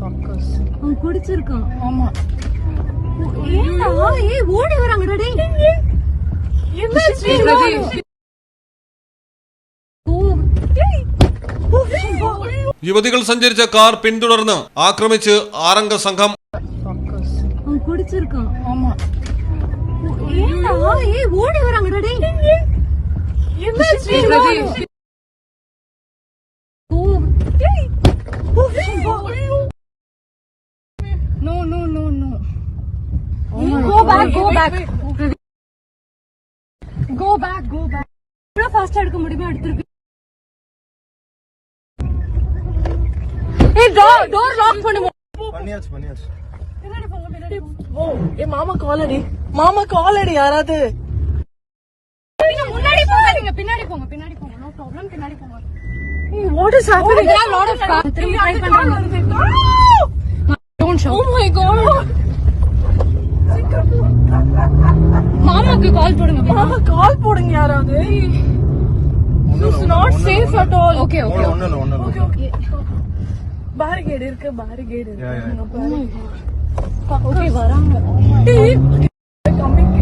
அவன் குடிச்சிருக்கான் ஆமா ஏன்டா ஏய் ஓடி வராங்கடா டேய் என்ன ஸ்ரீ, ஓ യുവതികൾ സഞ്ചരിച്ച കാർ പിന്തുടർന്ന് ആക്രമിച്ച് ആറംഗ സംഘം அவன் குடிச்சிருக்கான் no no no no go back go back go back go back எவ்வளவு ஃபாஸ்டா எடுக்க முடியுமோ எடுத்துருக்கு ஏய் டோர் டோர் லாக் பண்ணுங்க பண்ணியாச்சு பண்ணியாச்சு பின்னாடி போங்க பின்னாடி ஓ ஏ மாமா காலடி மாமா காலடி யாராவது நீங்க முன்னாடி போகாதீங்க பின்னாடி போங்க பின்னாடி போங்க நோ ப்ராப்ளம் பின்னாடி போங்க what is happening there are lot of cars. திரும்பி try பண்றாங்க. Don't shout. Oh my god. மாமாக்கு கால் போடுங்க மாமா. கால் போடுங்க யாராவது. It's not safe at all okay okay இல்ல. ஓகே பேரிகேட் இருக்கு பேரிகேட். இருக்கு. ஓகே வராங்க. கம்மிங்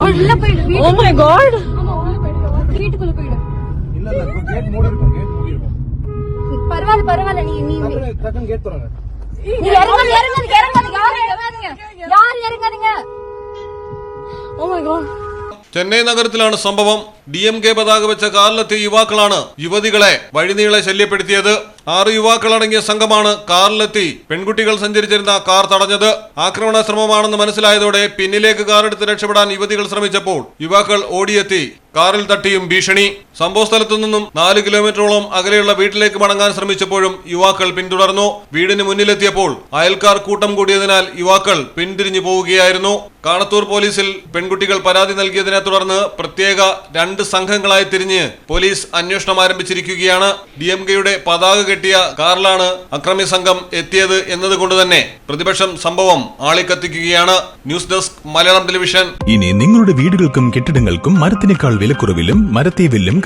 உள்ள போயிடு ஓ மை காட் வீட்டுக்குள்ள போயிடு. இல்ல இல்ல கேட் மூடி இருக்கும் கேட் மூடி இருக்கும் பரவாயில்ல பரவாயில்ல நீ நீ டக்குனு கேட் திறங்க. நீ இறங்காதீங்க இறங்காதீங்க இறங்காதீங்க யாரும் இறங்காதீங்க யாரும் இறங்காதீங்க ഓ മൈ ഗോഡ് ചെന്നൈ നഗരത്തിലാണ് സംഭവം ഡി എം കെ പതാക വെച്ച കാറിലെത്തിയ യുവാക്കളാണ് യുവതികളെ വഴിനീളെ ശല്യപ്പെടുത്തിയത് ആറ് യുവാക്കളടങ്ങിയ സംഘമാണ് കാറിലെത്തി പെൺകുട്ടികൾ സഞ്ചരിച്ചിരുന്ന കാർ തടഞ്ഞത് ആക്രമണ ശ്രമമാണെന്ന് മനസ്സിലായതോടെ പിന്നിലേക്ക് കാറെടുത്ത് രക്ഷപ്പെടാൻ യുവതികൾ ശ്രമിച്ചപ്പോൾ യുവാക്കൾ ഓടിയെത്തി കാറിൽ തട്ടിയും ഭീഷണി സംഭവസ്ഥലത്തു നിന്നും നാല് കിലോമീറ്ററോളം അകലെയുള്ള വീട്ടിലേക്ക് മടങ്ങാൻ ശ്രമിച്ചപ്പോഴും യുവാക്കൾ പിന്തുടർന്നു. വീടിന് മുന്നിലെത്തിയപ്പോൾ അയൽക്കാർ കൂട്ടം കൂടിയതിനാൽ യുവാക്കൾ പിന്തിരിഞ്ഞു പോവുകയായിരുന്നു. കാണത്തൂർ പോലീസിൽ പെൺകുട്ടികൾ പരാതി നൽകിയതിനെ തുടർന്ന് പ്രത്യേക രണ്ട് സംഘങ്ങളായി തിരിഞ്ഞ് പോലീസ് അന്വേഷണം ആരംഭിച്ചിരിക്കുകയാണ്. ഡി എം കെയുടെ പതാക കെട്ടിയ കാറിലാണ് അക്രമി സംഘം എത്തിയത് എന്നതുകൊണ്ട് തന്നെ പ്രതിപക്ഷം സംഭവം ആളിക്കത്തിക്കുകയാണ്. News desk Malayalam television. ഇനി നിങ്ങളുടെ വീടുകൾക്കും കെട്ടിടങ്ങൾക്കും മരത്തിനേക്കാൾ വിലക്കുറവിലും മരത്തെ വെല്ലും